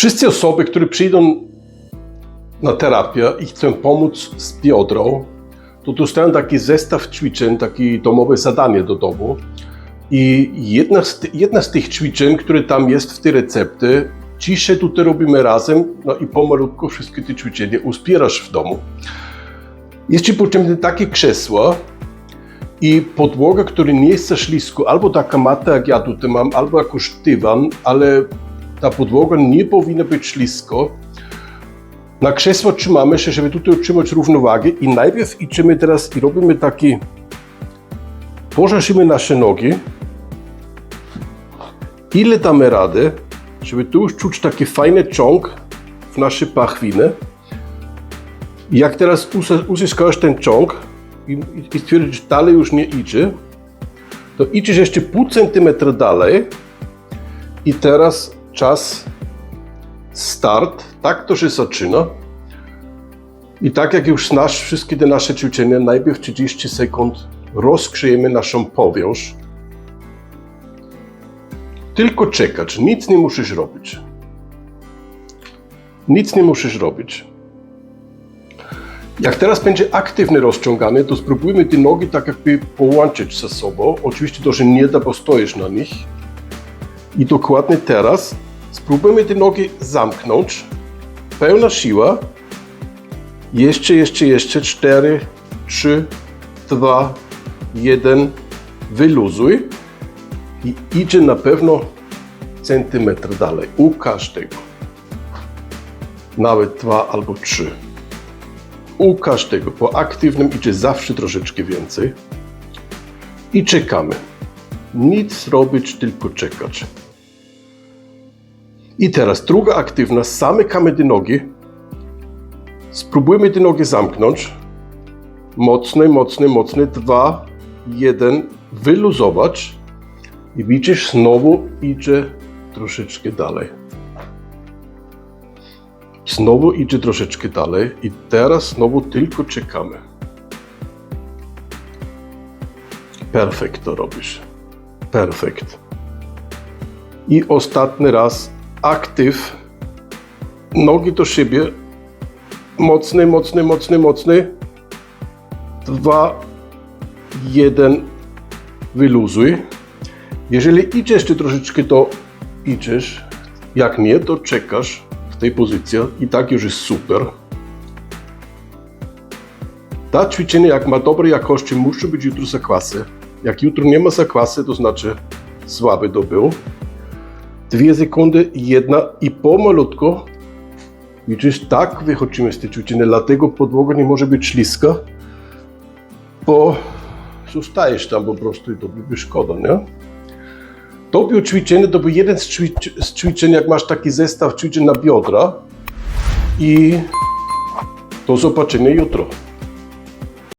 Wszystkie osoby, które przyjdą na terapię i chcą pomóc z biodrą, to dostają taki zestaw ćwiczeń, takie domowe zadanie do domu. I jedna z, jedna z tych ćwiczeń, które tam jest w tej recepty, dzisiaj tutaj robimy razem, no i pomalutko wszystkie te ćwiczenia uzbierasz w domu. Jest Ci potrzebne takie krzesło i podłoga, która nie jest za ślisko, albo taka mata, jak ja tutaj mam, albo jakoś dywan, ale ta podłoga nie powinna być ślisko. Na krzesło trzymamy się, żeby tutaj utrzymać równowagę i najpierw idziemy teraz i robimy taki, pożasimy nasze nogi, ile damy rady, żeby tu już czuć taki fajny ciąg w nasze pachwiny. Jak teraz uzy- uzyskałeś ten ciąg i, i stwierdzisz, że dalej już nie idzie, to idziesz jeszcze pół centymetra dalej i teraz czas start. Tak to się zaczyna. I tak jak już znasz wszystkie te nasze ćwiczenia, najpierw 30 sekund rozgrzejemy naszą powierzchnię. Tylko czekać, nic nie musisz robić. Nic nie musisz robić. Jak teraz będzie aktywny rozciągany, to spróbujmy te nogi tak jakby połączyć ze sobą. Oczywiście to się nie da, bo stoisz na nich. I dokładnie teraz spróbujmy te nogi zamknąć. Pełna siła. Jeszcze, jeszcze, jeszcze. 4, 3, 2, 1. Wyluzuj. I idzie na pewno centymetr dalej. U każdego. Nawet dwa albo trzy. U każdego. Po aktywnym idzie zawsze troszeczkę więcej. I czekamy. Nic robić, tylko czekać. I teraz druga aktywna, zamykamy te nogi. Spróbujmy te nogi zamknąć. Mocny, mocny, mocny. Dwa, jeden. Wyluzować. I widzisz, znowu idzie troszeczkę dalej. Znowu idzie troszeczkę dalej i teraz znowu tylko czekamy. Perfekt to robisz. Perfekt. I ostatni raz aktyw. Nogi do siebie. Mocny, mocny, mocny, mocny. Dwa, jeden. Wyluzuj. Jeżeli idziesz jeszcze troszeczkę, to idziesz. Jak nie, to czekasz w tej pozycji i tak już jest super. Ta ćwiczenie, jak ma dobrej jakości, musi być jutro zakwasy. Jak jutro nie ma zakwasy, to znaczy słaby to był. Dwie sekundy, jedna i pomalutko. Widzisz, tak wychodzimy z tej ćwiczenia, dlatego podłoga nie może być śliska, bo zostajesz tam po prostu i to by szkoda, nie? To było ćwiczenie, to był jeden z, ćwic- z ćwiczeń, jak masz taki zestaw ćwiczeń na biodra i do zobaczenia jutro.